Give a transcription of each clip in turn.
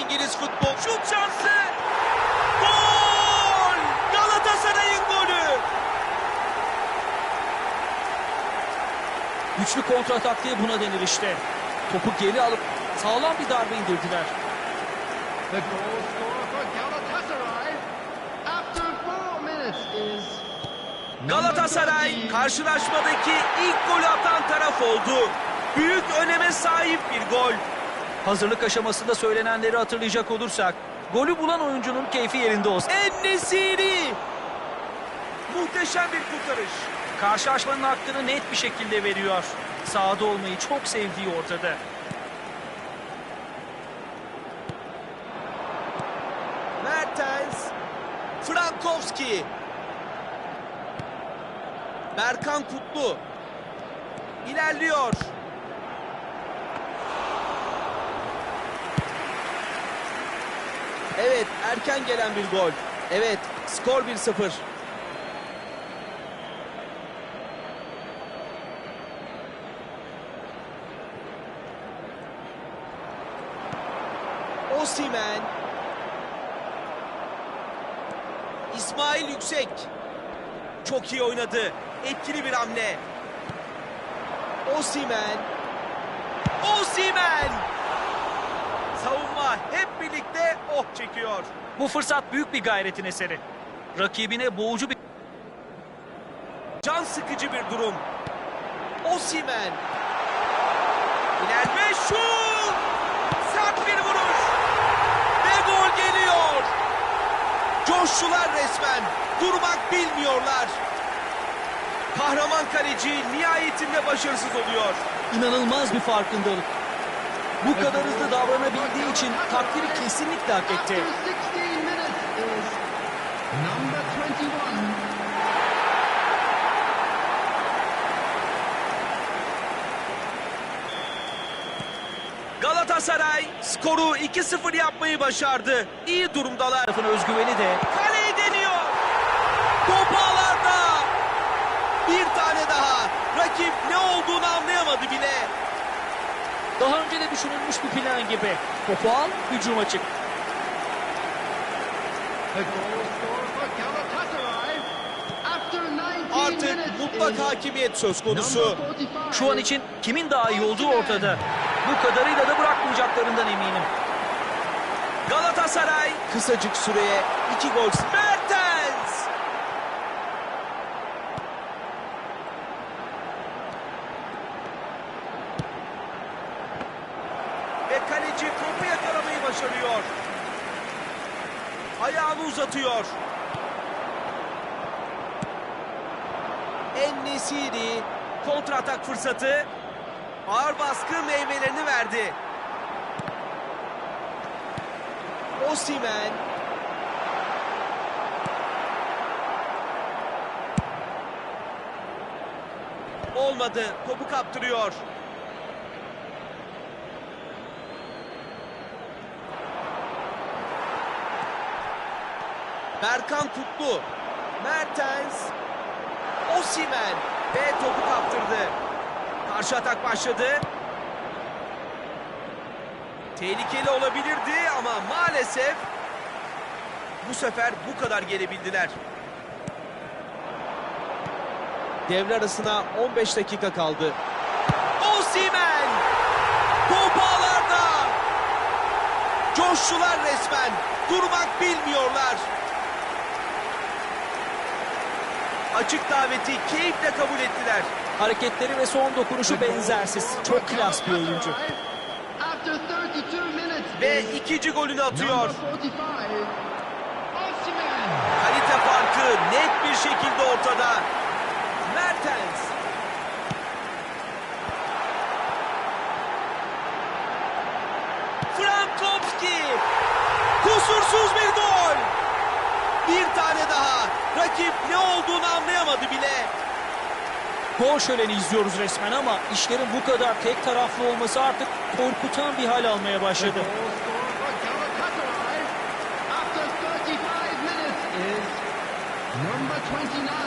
İngiliz futbol şut şansı. Gol! Galatasaray'ın golü. Güçlü kontra taktiği buna denir işte. Topu geri alıp sağlam bir darbe indirdiler. The goal scorer for Galatasaray after four minutes is Galatasaray karşılaşmadaki ilk golü atan taraf oldu. Büyük öneme sahip bir gol. Hazırlık aşamasında söylenenleri hatırlayacak olursak golü bulan oyuncunun keyfi yerinde olsun. En-Nesyri. Muhteşem bir kurtarış. Karşılaşmanın hakkını net bir şekilde veriyor. Sahada olmayı çok sevdiği ortada. Mertens. Frankowski. Berkan Kutlu. İlerliyor. Evet, erken gelen bir gol. Evet, skor 1-0. Osimen. İsmail Yüksek. Çok iyi oynadı. Etkili bir hamle. Osimen. Osimen. Savunma hep birlikte oh çekiyor. Bu fırsat büyük bir gayretin eseri. Rakibine boğucu bir Can sıkıcı bir durum. Osimen. İlerleme şut. Sert bir vuruş. Ve gol geliyor. Coştular resmen. Durmak bilmiyorlar. Kahraman kaleci nihayetinde başarısız oluyor. inanılmaz bir farkındalık. Bu kadar hızlı davranabildiği için takdiri kesinlikle hak etti. 16 minutes is number 21. Galatasaray skoru 2-0 yapmayı başardı. İyi durumdalar. Tarafın özgüveni de Kaleyi deniyor. Top. Bir tane daha. Rakip ne olduğunu anlayamadı bile. Daha önce de düşünülmüş bir plan gibi. Topu al, hücuma çık. The goal scorer for Galatasaray after 19 Artık mutlak hakimiyet söz konusu. number 45. Şu an için kimin daha iyi olduğu ortada. Bu kadarıyla da bırakmayacaklarından eminim. Galatasaray kısacık süreye iki gol. Mertens. Ve kaleci topu yakalamayı başarıyor. Ayağını uzatıyor. En-Nesyri kontratak fırsatı. Ağır baskı meyvelerini verdi. Osimen. Olmadı. Topu kaptırıyor. Berkan Kutlu. Mertens. Osimen. Ve topu kaptırdı. Karşı atak başladı. Tehlikeli olabilirdi ama maalesef bu sefer bu kadar gelebildiler. Devre arasına 15 dakika kaldı. Osimen! Top ağlarda! Coştular resmen. Durmak bilmiyorlar. Açık daveti keyifle kabul ettiler. Hareketleri ve son dokunuşu benzersiz. Çok klas bir oyuncu. After 32 minutes Ve ikinci golünü atıyor. number 45. Osimhen. Kalite farkı net bir şekilde ortada. Mertens. Frankowski. Kusursuz bir gol. Bir tane daha. Rakip ne olduğunu anlayamadı bile. Gol şöleni izliyoruz resmen ama işlerin bu kadar tek taraflı olması artık korkutan bir hal almaya başladı. goal scorer for Galatasaray after 35 minutes is number 29.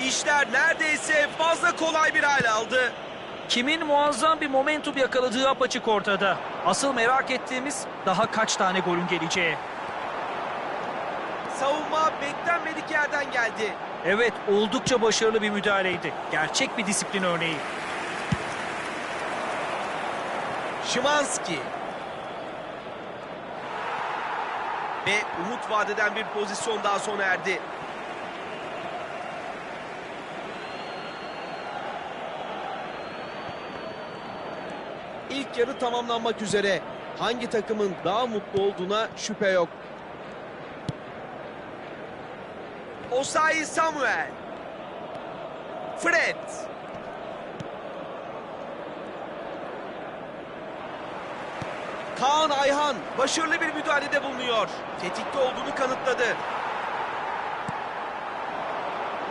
İşler neredeyse fazla kolay bir hal aldı. Kimin muazzam bir momentum yakaladığı apaçık ortada. Asıl merak ettiğimiz daha kaç tane golün geleceği. Savunma beklenmedik yerden geldi. Evet oldukça başarılı bir müdahaleydi. Gerçek bir disiplin örneği. Şimanski. Ve umut vadeden bir pozisyon daha sona erdi. İlk yarı tamamlanmak üzere. Hangi takımın daha mutlu olduğuna şüphe yok. Osayi Samuel. Fred. Kaan Ayhan başarılı bir müdahalede bulunuyor. Tetikte olduğunu kanıtladı.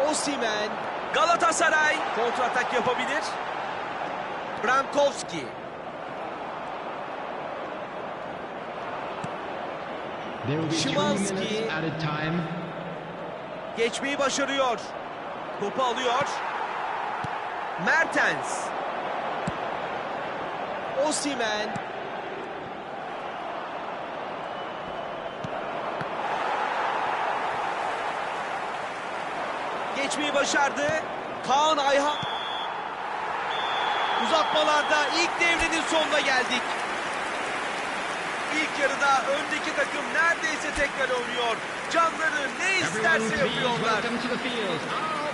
Osimen Galatasaray kontratak yapabilir. Brankowski Time. geçmeyi başarıyor. Topu alıyor. Mertens. Osimen. Geçmeyi başardı. Kaan Ayhan. Uzatmalarda ilk devrenin sonuna geldik. Yarıda öndeki takım neredeyse tekrar oynuyor. Canları ne isterse yapıyorlar.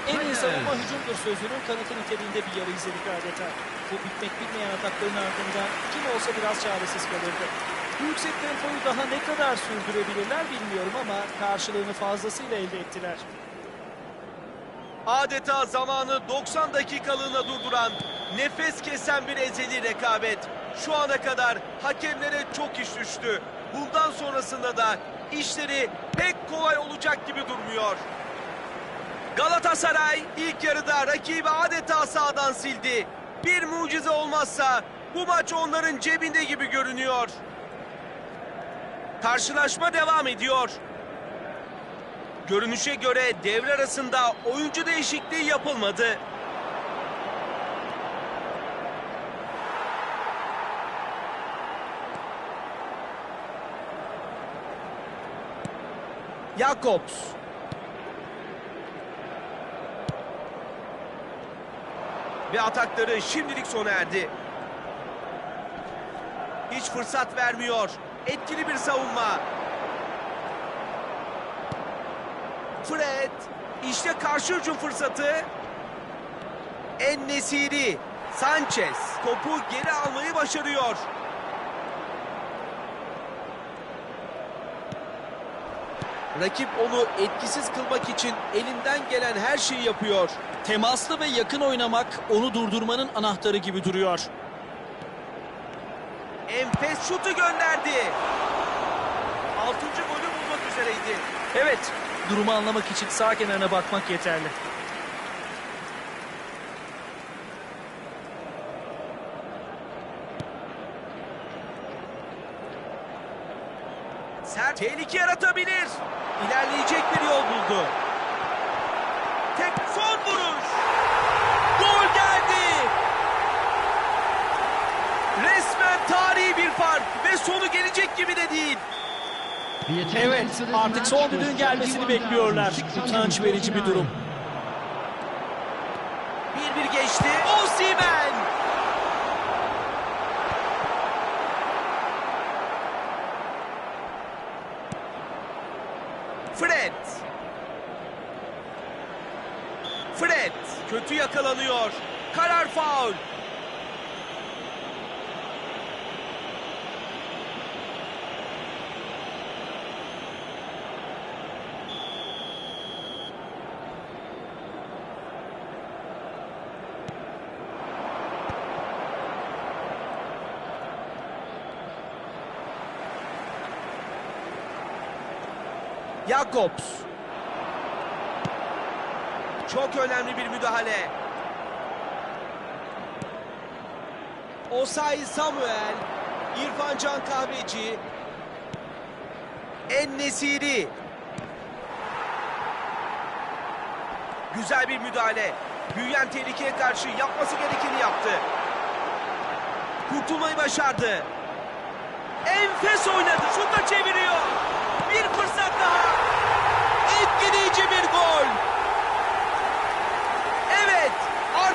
En iyi savunma hücumdur sözünün kanıtı niteliğinde bir yarı izledik adeta. Bu bitmek bilmeyen atakların ardından kim olsa biraz çaresiz kalırdı. Bu yüksek tempoyu daha ne kadar sürdürebilirler bilmiyorum ama karşılığını fazlasıyla elde ettiler. Adeta zamanı 90 dakikalığına durduran, nefes kesen bir ezeli rekabet. Şu ana kadar hakemlere çok iş düştü. Bundan sonrasında da işleri pek kolay olacak gibi durmuyor. Galatasaray ilk yarıda rakibi adeta sağdan sildi. Bir mucize olmazsa bu maç onların cebinde gibi görünüyor. Karşılaşma devam ediyor. Görünüşe göre devre arasında oyuncu değişikliği yapılmadı. Jakobs. Ve atakları şimdilik sona erdi. Hiç fırsat vermiyor. Etkili bir savunma. Fred. İşte karşı hücum fırsatı. En Nesiri. Sanchez. Topu geri almayı başarıyor. Rakip onu etkisiz kılmak için elinden gelen her şeyi yapıyor. Temaslı ve yakın oynamak onu durdurmanın anahtarı gibi duruyor. Enfes şutu gönderdi. Altıncı golü bulmak üzereydi. Evet, durumu anlamak için sağ kenarına bakmak yeterli. Tehlike yaratabilir. İlerleyecek bir yol buldu. Tek son vuruş. Gol geldi. Resmen tarihi bir fark ve sonu gelecek gibi de değil. Evet, artık son düdüğün gelmesini bekliyorlar. Utanç verici bir durum. Bir bir geçti. Osimhen. Fred. Fred kötü yakalanıyor. Karar faul. Jakobs. Çok önemli bir müdahale. Osay Samuel, İrfan Can Kahveci, En Nesiri. Güzel bir müdahale. Büyüyen tehlikeye karşı yapması gerekeni yaptı. Kurtulmayı başardı. Enfes oynadı. Şuta çeviriyor. Bir fırsat daha. Etkileyici bir gol. Evet.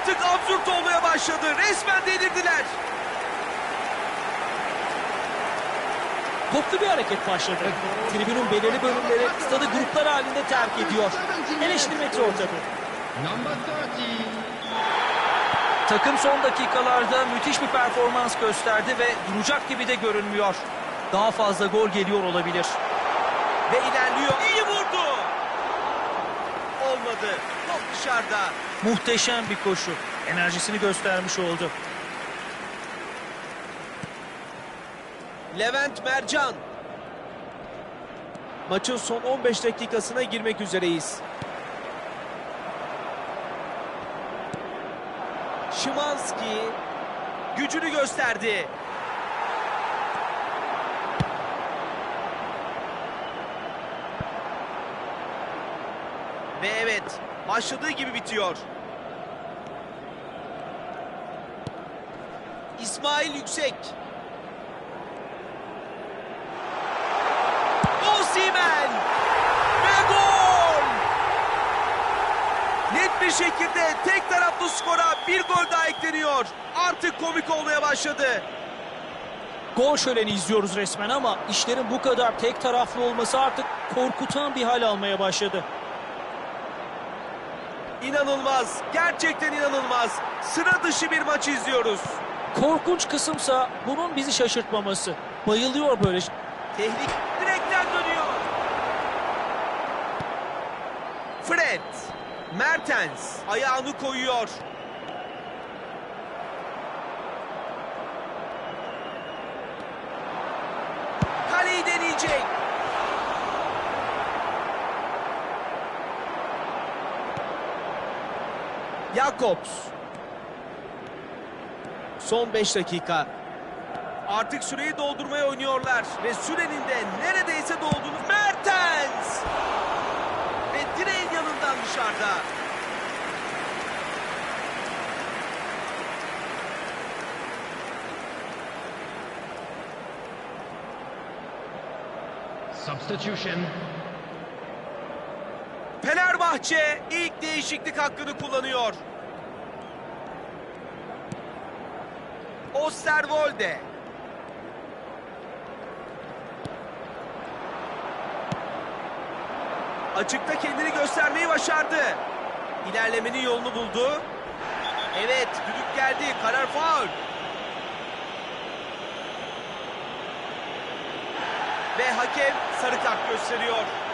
Artık absürt olmaya başladı. Resmen delirdiler. Toplu bir hareket başladı. Tribünün belirli bölümleri stadı gruplar halinde terk ediyor. Eleştirmek zor tabii. Number 30. Takım son dakikalarda müthiş bir performans gösterdi ve duracak gibi de görünmüyor. Daha fazla gol geliyor olabilir. Ve ilerliyor. Olmadı. Top dışarıda. Muhteşem bir koşu. Enerjisini göstermiş oldu. Levent Mercan. Maçın son 15 dakikasına girmek üzereyiz. Şimanski gücünü gösterdi. Ve evet, başladığı gibi bitiyor. İsmail Yüksek. Osimhen ve gol! Net bir şekilde tek taraflı skora bir gol daha ekleniyor. Artık komik olmaya başladı. Gol şöleni izliyoruz resmen ama işlerin bu kadar tek taraflı olması artık korkutan bir hal almaya başladı. İnanılmaz, gerçekten inanılmaz. Sıra dışı bir maç izliyoruz. Korkunç kısımsa bunun bizi şaşırtmaması. Bayılıyor böyle Tehlike direkten dönüyor. Fred, Mertens ayağını koyuyor. Kaleyi deneyecek. Jakobs. Son 5 dakika. Artık süreyi doldurmaya oynuyorlar ve sürenin de neredeyse dolduğunu Mertens ve direğin yanından dışarıda. Substitution. Fenerbahçe ilk değişiklik hakkını kullanıyor. Osterwolde. Açıkta kendini göstermeyi başardı. İlerlemenin yolunu buldu. Evet, düdük geldi. Karar faul. Ve hakem sarı kart gösteriyor.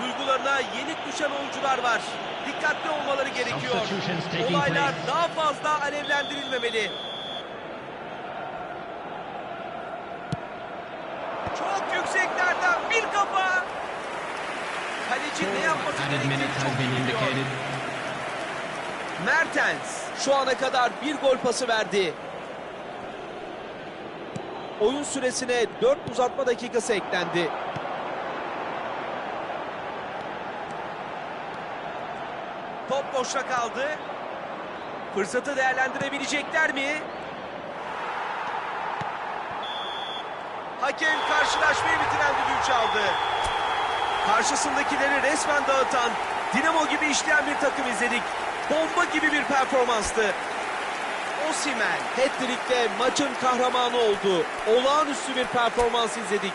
Duygularına yenik düşen oyuncular var. Dikkatli olmaları gerekiyor. Olaylar daha fazla alevlendirilmemeli. Çok yükseklerden bir kafa. Kaleci ne yapması gerektiğini çok indicated. Mertens şu ana kadar bir gol pası verdi. Oyun süresine 4 uzatma dakikası eklendi. Top boşta kaldı. Fırsatı değerlendirebilecekler mi? Hakem karşılaşmayı bitiren düdüğü çaldı. Karşısındakileri resmen dağıtan, dinamo gibi işleyen bir takım izledik. Bomba gibi bir performanstı. Osimhen hat-trick'le maçın kahramanı oldu. Olağanüstü bir performans izledik.